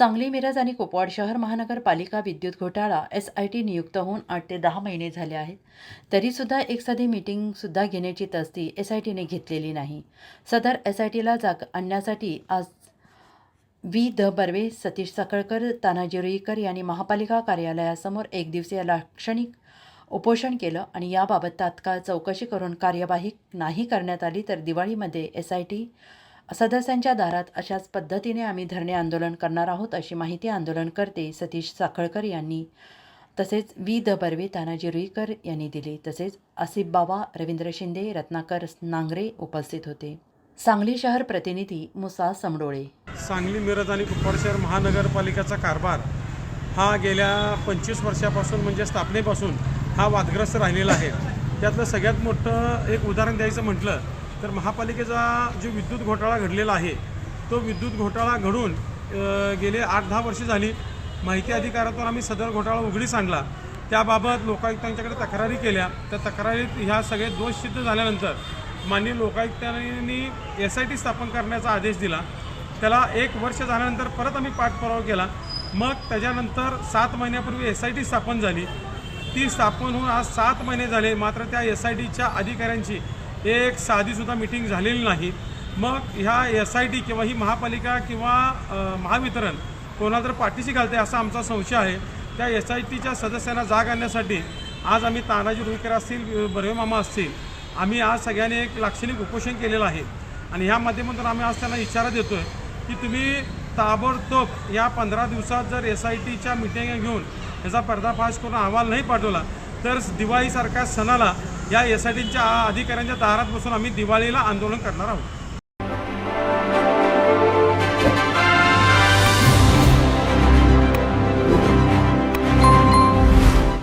सांगली मिरज आणि कुपवाड शहर महानगरपालिका विद्युत घोटाळा एस आय टी नियुक्त होऊन आठ ते दहा महिने झाले आहेत. तरीसुद्धा एक साधी मीटिंगसुद्धा घेण्याची तस्ती एस आय टीने घेतलेली नाही. सदर एस आय टीला जाग आणण्यासाठी आज व्ही. द. बर्वे सतीश सकळकर तानाजी रुईकर यांनी महापालिका कार्यालयासमोर एक दिवसीय लाक्षणिक उपोषण केलं आणि याबाबत तात्काळ चौकशी करून कार्यवाही नाही करण्यात आली तर दिवाळीमध्ये एस आय टी सदस्यांच्या दारात अशाच पद्धतीने आम्ही धरणे आंदोलन करणार आहोत अशी माहिती आंदोलनकर्ते सतीश साखळकर यांनी. तसेच वी द. बर्वे तानाजी रुईकर यांनी दिली. तसेच आसिफ बाबा रवींद्र शिंदे रत्नाकर नांगरे उपस्थित होते. सांगली शहर प्रतिनिधी मुसा समडोळे. सांगली मिरज आणि कुपवाड शहर महानगरपालिकेचा कारभार हा गेल्या पंचवीस वर्षापासून म्हणजे स्थापनेपासून हा वादग्रस्त राहिलेला आहे. त्यातलं सगळ्यात मोठं एक उदाहरण द्यायचं म्हटलं तर महापालिकेचा जो विद्युत घोटाळा घडलेला आहे तो विद्युत घोटाळा घडून गेले आठ दहा वर्षे झाली. माहिती अधिकारातून आम्ही सदर घोटाळा उघडीस आणला. त्याबाबत लोकायुक्तांच्याकडे तक्रारी केल्या. त्या तक्रारीत ह्या सगळे दोष सिद्ध झाल्यानंतर माननीय लोकायुक्तांनी एस आय टी स्थापन करण्याचा आदेश दिला. त्याला एक वर्ष झाल्यानंतर परत आम्ही पाठपुरावा केला. मग त्याच्यानंतर सात महिन्यापूर्वी एस आय टी स्थापन झाली. ती स्थापन होऊन आज सात महिने झाले. मात्र त्या एस आय टीच्या अधिकाऱ्यांची एक साधीसुद्धा मिटिंग झालेली नाही. मग ह्या एस आय टी किंवा ही महापालिका किंवा महावितरण कोणाला तर पाठीशी घालते असा आमचा संशय आहे. त्या एस आय टीच्या सदस्यांना जाग आणण्यासाठी आज आम्ही तानाजी रुईकर असतील बर्वे मामा असतील आम्ही आज सगळ्यांनी एक लाक्षणिक उपोषण केलेलं आहे. आणि ह्या माध्यमातून आम्ही आज त्यांना इशारा देतो आहे की तुम्ही ताबडतोब या पंधरा दिवसात जर एस आय टीच्या मिटिंग घेऊन याचा पर्दाफाश करून अहवाल नाही पाठवला तर दिवाळीसारख्या सणाला या एस आय टीच्या अधिकाऱ्यांच्या दारात बसून आम्ही दिवाळीला आंदोलन करणार आहोत.